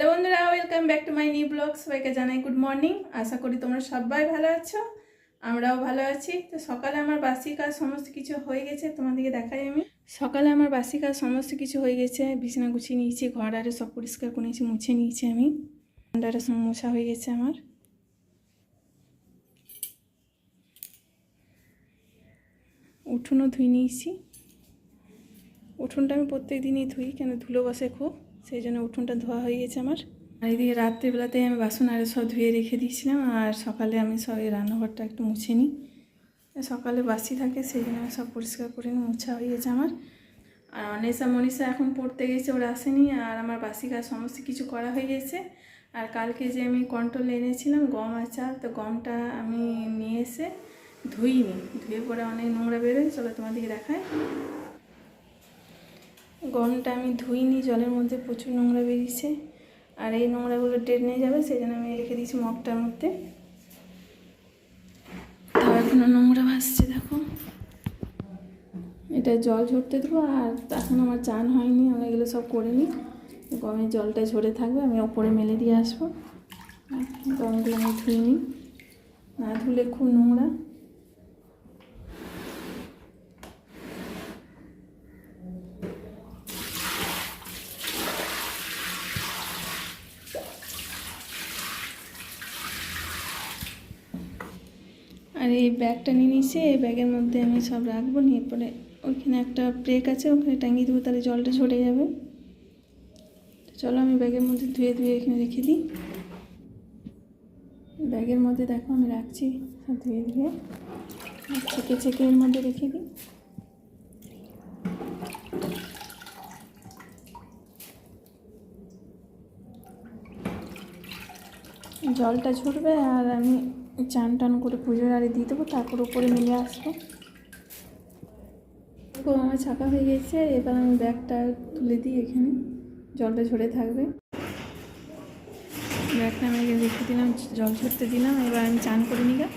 Hello বন্ধুরা welcome back to my new blog সবাইকে জানাই গুড মর্নিং আশা করি তোমরা সবাই ভালো আছো, আমরাও ভালো আছি। তো সকালে আমার বাসি কাজ সমস্ত কিছু হয়ে গেছে, তোমাদেরকে দেখাই আমি। সকালে আমার বাসি কাজ সমস্ত কিছু হয়ে গেছে, বিছানা গুছিয়ে নিয়েছি, ঘর আরে সব পরিষ্কার করে নিয়েছি, মুছে নিয়েছি আমি। ঠান্ডাটা মোছা হয়ে গেছে আমার। উঠোনও ধুই নিয়েছি। উঠোনটা আমি প্রত্যেক দিনই ধুই, কেন ধুলো বসে খুব। সেই জন্য উঠোনটা ধোয়া হয়ে গেছে আমার। আর এদিকে রাত্রিবেলাতেই আমি বাসন আরে সব ধুয়ে রেখে দিয়েছিলাম, আর সকালে আমি সব এই রান্নাঘরটা একটু মুছে নিই। সকালে বাসি থাকে, সেই জন্য আমি সব পরিষ্কার করে নিই, মোছা হয়ে গেছে আমার। আর অনেসা মনীষা এখন পড়তে গেছে, ওরা আসেনি, আর আমার বাসি কাজ সমস্ত কিছু করা হয়ে গেছে। আর কালকে যে আমি কন্ট্রোল এনেছিলাম, গম আর চাল, তো গমটা আমি নিয়ে এসে ধুইনি। ধুয়ে পরে অনেক নোংরা বেরোয়, চলো তোমাদেরকে দেখায় গমটা আমি ধুইনি, জলের মধ্যে প্রচুর নোংরা বেরিয়েছে। আর এই নোংরাগুলো ডেটনে যাবে, সেই জন্য আমি রেখে দিয়েছি মগটার মধ্যে। তাও এখনও নোংরা ভাসছে, দেখো। এটা জল ঝরতে দেবো, আর এখন আমার চান হয়নি আমরা এগুলো সব করে নিই। গমের জলটা ঝরে থাকবে, আমি ওপরে মেলে দিয়ে আসব। গমগুলো আমি ধুয়ে নিই না ধুলে খুব নোংরা। আর এই ব্যাগটা নিয়ে নিয়েছি, এই ব্যাগের মধ্যে আমি সব রাখব, নিয়ে পরে ওইখানে একটা ব্রেক আছে, ওখানে টাঙিয়ে দেবো, তাহলে জলটা ঝরে যাবে। চলো আমি ব্যাগের মধ্যে ধুয়ে ধুয়ে এখানে রেখে দিই। ব্যাগের মধ্যে দেখো আমি রাখছি ধুয়ে ধুয়ে। ছেঁকে ছেঁকে এর মধ্যে রেখে দিই। জলটা ঝরবে আর আমি চান টান করে পুজোর আরে দিয়ে দেবো তারপর উপরে মিলে আসব। তো আমার ছাকা হয়ে গেছে, এবার আমি ব্যাগটা তুলে দিই এখানে, জলটা ঝরে থাকবে। ব্যাগটা আমি রেখে দিলাম, জল ঝরতে দিলাম, এবার আমি চান করে নিলাম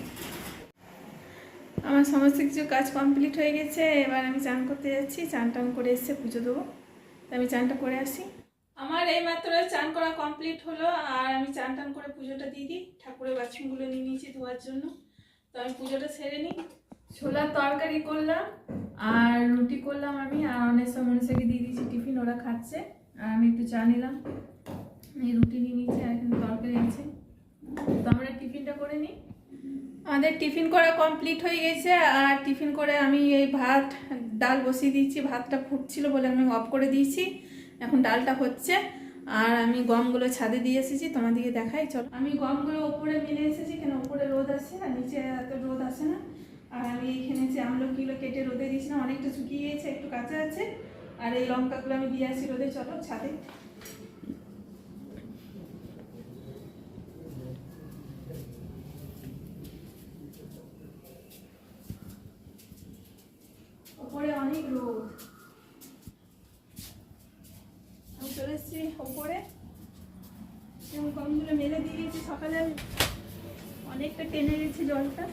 আমার সমস্ত কিছু কাজ কমপ্লিট হয়ে গেছে, এবার আমি চান করতে যাচ্ছি, চান টান করে এসে পুজো দেবো। আমি চানটা করে আসি। আমার এই মাত্র চান করা কমপ্লিট হলো, আর আমি চান টান করে পুজোটা দিয়ে দিই। ঠাকুরের বাথরুমগুলো নিয়ে নিয়েছি ধোয়ার জন্য। তো আমি পুজোটা সেরে নিই। ছোলার তরকারি করলাম, আর রুটি করলাম আমি, আর অনেক সময় মনীষাকে দিয়ে দিয়েছি টিফিন, ওরা খাচ্ছে। আর আমি একটু চা নিলাম। এই রুটি নিয়ে নিয়েছি, আর এখানে তরকারি আছে। তো আমরা টিফিনটা করে নিই। আমাদের টিফিন করা কমপ্লিট হয়ে গেছে, আর টিফিন করে আমি এই ভাত, ডাল বসিয়ে দিয়েছি। ভাতটা ফুটছিল বলে আমি অফ করে দিয়েছি। এখন ডালটা হচ্ছে, আর আমি গমগুলো ছাদে দিয়ে এসেছি, তোমাদেরকে দেখাই, চলো। আমি গমগুলো ওপরে মেলে এসেছি, কেন ওপরে রোদ আসে আর নিচে এত রোদ আসে না। আর আমি এখানে যে আমলকিগুলো কেটে রোদে দিয়েছিলাম, অনেকটা শুকিয়ে গেছে, একটু কাঁচা আছে। আর এই লঙ্কাগুলো আমি দিয়ে আসি রোদে, চলো, ছাদে। অনেক রোদ। আমি ওপরে। এবং গমগুলো মেলে দিয়ে গেছি। সকালে অনেকটা টেনে গেছি জলটা।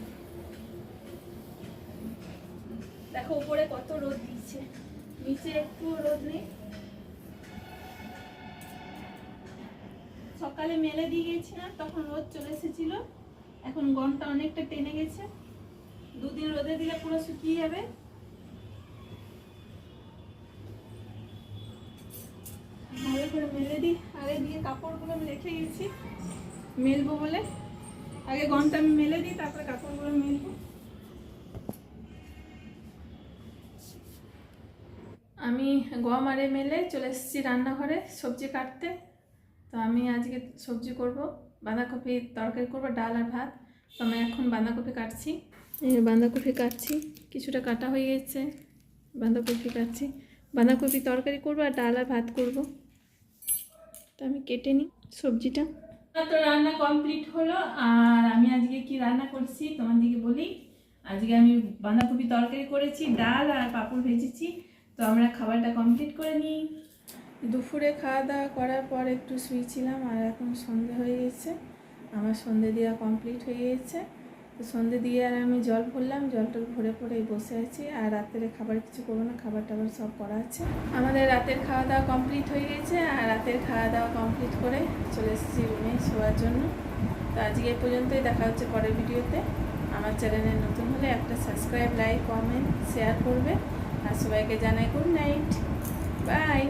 দেখো উপরে কত রোদ দিচ্ছে। নিচে একটু রোদ নেই। সকালে মেলে দিয়ে গেছিলাম তখন রোদ চলে এসেছিল। এখন গমটা অনেকটা টেনে গেছে। দুদিন রোদে দিলে পুরো শুকিয়ে যাবে। করে মেলে দিই। আগে দিয়ে কাপড়গুলো আমি রেখে গেছি মেলবো বলে। আগে গমটা আমি মেলে দিই, তারপরে কাপড়গুলো মেলবো। আমি গম আরে মেলে চলে এসেছি রান্নাঘরে সবজি কাটতে। তো আমি আজকে সবজি করব, বাঁধাকপি তরকারি করব, ডাল আর ভাত। তো আমি এখন বাঁধাকপি কাটছি। বাঁধাকপি কাটছি, কিছুটা কাটা হয়ে গেছে। বাঁধাকপি কাটছি। বাঁধাকপি তরকারি করব আর ডাল আর ভাত করব। তো আমি কেটে নিই সবজিটা। তো রান্না কমপ্লিট হলো আর আমি আজকে কি রান্না করছি তোমাদেরকে বলি। আজকে আমি বাঁধাকপি তরকারি করেছি ডাল আর পাঁপড় ভেজেছি তো আমরা খাবারটা কমপ্লিট করে নিই। দুপুরে খাওয়া দাওয়া করার পর একটু শুয়েছিলাম আর এখন সন্ধে হয়ে গেছে। আমার সন্ধে দেওয়া কমপ্লিট হয়ে গেছে। তো সন্ধে দিয়ে আর আমি জল ভরলাম, জলটা ভরে পরে বসে আছি। আর রাতের খাবার কিছু করব না, খাবার টাবার সব করা আছে। আমাদের রাতের খাওয়া দাওয়া কমপ্লিট হয়ে গেছে, আর রাতের খাওয়া দাওয়া কমপ্লিট করে চলে এসেছি রুমে শোয়ার জন্য। তো আজকে এই পর্যন্তই, দেখা হচ্ছে পরের ভিডিওতে। আমার চ্যানেলে নতুন হলে একটা সাবস্ক্রাইব লাইক কমেন্ট শেয়ার করবে। আর সবাইকে জানাই গুড নাইট বাই